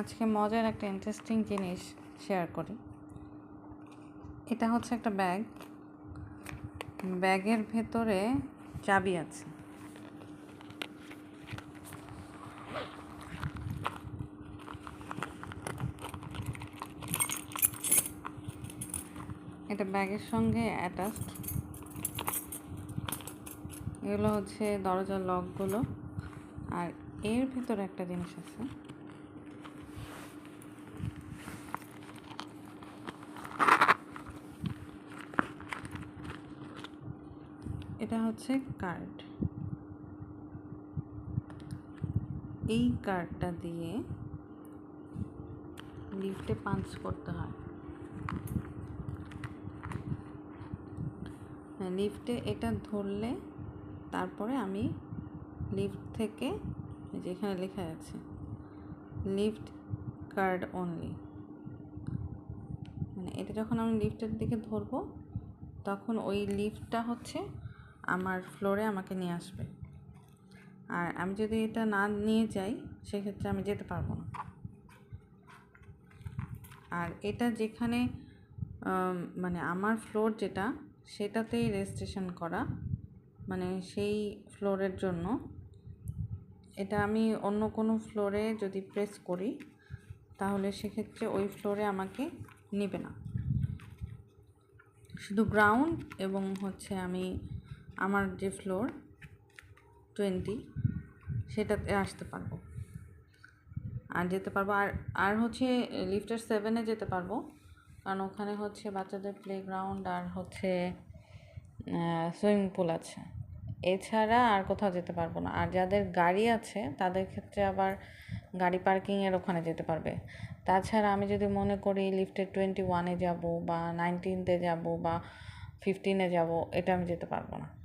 আজকে মজার একটা ইন্টারেস্টিং জিনিস শেয়ার করি। এটা হচ্ছে একটা ব্যাগ ব্যাগের ভেতরে চাবি আছে। এটা ব্যাগের সঙ্গে অ্যাটাচড এগুলো হচ্ছে দরজার লকগুলো আর এর ভিতরে একটা জিনিস আছে। এটা হচ্ছে কার্ড এই কার্ডটা দিয়ে লিফটে পাঞ্চ করতে হয়। হ্যাঁ লিফটে এটা ধরলে তারপরে আমি লিফট থেকে যেখানে লেখা আছে লিফট কার্ড অনলি মানে এটা যখন আমি লিফটের দিকে ধরবো, তখন ওই লিফটটা হচ্ছে আমার ফ্লোরে আমাকে নিয়ে আসবে। আর আমি যদি এটা না নিয়ে যাই, সেক্ষেত্রে আমি যেতে পারব না। আর এটা যেখানে মানে আমার ফ্লোর যেটা, সেটাতেই রেজিস্ট্রেশন করা। মানে সেই ফ্লোরের জন্য। এটা আমি অন্য কোনো ফ্লোরে যদি প্রেস করি, তাহলে সেক্ষেত্রে ওই ফ্লোরে আমাকে নেবে না। শুধু গ্রাউন্ড এবং হচ্ছে আমি আমার যে ফ্লোর টোয়েন্টি সেটাতে আসতে পারব। আর যেতে পারব, আর আর হচ্ছে লিফটার সেভেনে যেতে পারব। কারণ ওখানে হচ্ছে বাচ্চাদের প্লেগ্রাউন্ড আর হচ্ছে সুইমিং পুল আছে। এছাড়া আর কোথাও যেতে পারব না। আর যাদের গাড়ি আছে, তাদের ক্ষেত্রে আবার গাড়ি পার্কিংয়ের ওখানে যেতে পারবে। তাছাড়া আমি যদি মনে করি লিফটের টোয়েন্টি ওয়ানে যাব বা নাইনটিনতে যাব বা ফিফটিনে যাব, এটা আমি যেতে পারব না।